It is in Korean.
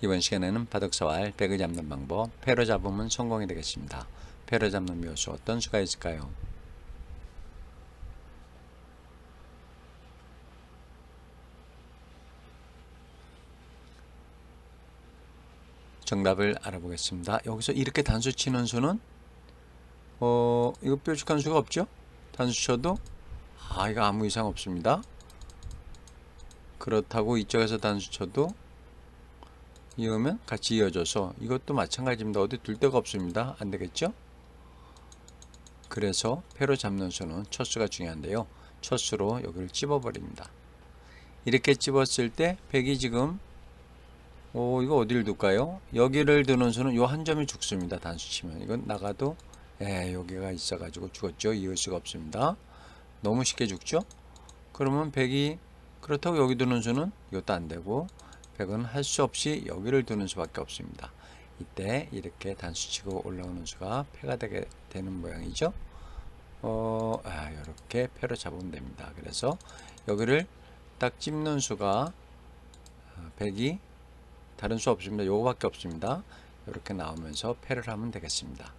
이번 시간에는 바둑사활 백을 잡는 방법, 패로 잡으면 성공이 되겠습니다. 패로 잡는 묘수 어떤 수가 있을까요? 정답을 알아보겠습니다. 여기서 이렇게 단수 치는 수는 어 이거 뾰족한 수가 없죠? 단수 쳐도 아 이거 아무 이상 없습니다. 그렇다고 이쪽에서 단수 쳐도 이으면 같이 이어져서 이것도 마찬가지입니다. 어디 둘 데가 없습니다. 안 되겠죠? 그래서 패로 잡는 수는 첫 수가 중요한데요. 첫 수로 여기를 찝어버립니다. 이렇게 찝었을 때 백이 지금 오 이거 어디를 둘까요? 여기를 두는 수는 요 한 점이 죽습니다. 단수 치면 이건 나가도 예, 여기가 있어가지고 죽었죠. 이을 수가 없습니다. 너무 쉽게 죽죠? 그러면 백이 그렇다고 여기 두는 수는 이것도 안 되고 백은 할 수 없이 여기를 두는 수밖에 없습니다. 이때 이렇게 단수 치고 올라오는 수가 패가 되게 되는 모양이죠. 어, 아, 이렇게 패로 잡으면 됩니다. 그래서 여기를 딱 찝는 수가 어, 백이 다른 수 없습니다. 요거밖에 없습니다. 이렇게 나오면서 패를 하면 되겠습니다.